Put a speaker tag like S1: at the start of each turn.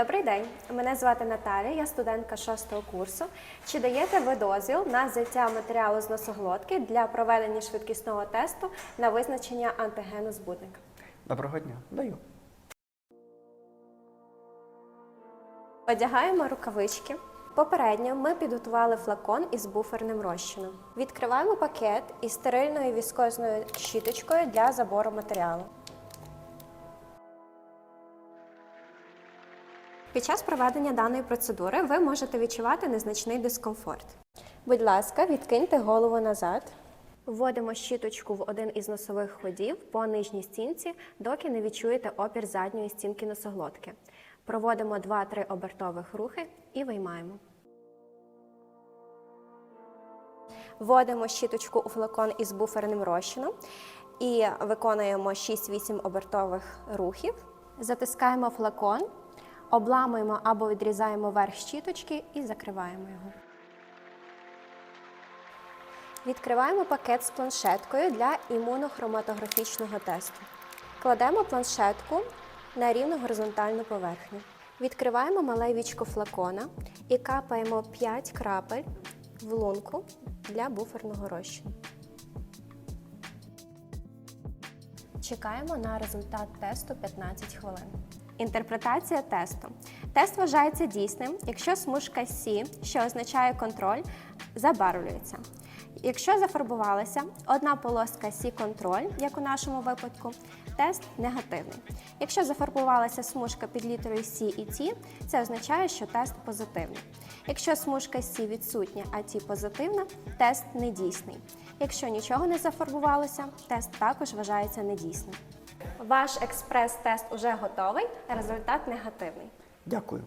S1: Добрий день, мене звати Наталія, я студентка 6 курсу. Чи даєте ви дозвіл на взяття матеріалу з носоглотки для проведення швидкісного тесту на визначення антигену збудника?
S2: Доброго дня, даю.
S1: Одягаємо рукавички. Попередньо ми підготували флакон із буферним розчином. Відкриваємо пакет із стерильною віскозною щіточкою для забору матеріалу. Під час проведення даної процедури ви можете відчувати незначний дискомфорт. Будь ласка, відкиньте голову назад. Вводимо щіточку в один із носових ходів по нижній стінці, доки не відчуєте опір задньої стінки носоглотки. Проводимо 2-3 обертових рухи і виймаємо. Вводимо щіточку у флакон із буферним розчином і виконуємо 6-8 обертових рухів. Затискаємо флакон, обламуємо або відрізаємо верх щіточки і закриваємо його. Відкриваємо пакет з планшеткою для імунохроматографічного тесту. Кладемо планшетку на рівну горизонтальну поверхню. Відкриваємо мале вічко флакона і капаємо 5 крапель в лунку для буферного розчину. Чекаємо на результат тесту 15 хвилин. Інтерпретація тесту. Тест вважається дійсним, якщо смужка Сі, що означає контроль, забарвлюється. Якщо зафарбувалася одна полоска Сі контроль, як у нашому випадку, тест негативний. Якщо зафарбувалася смужка під літерою Сі і Ті, це означає, що тест позитивний. Якщо смужка Сі відсутня, а Ті позитивна, тест недійсний. Якщо нічого не зафарбувалося, тест також вважається недійсним. Ваш експрес-тест уже готовий, результат негативний.
S2: Дякую.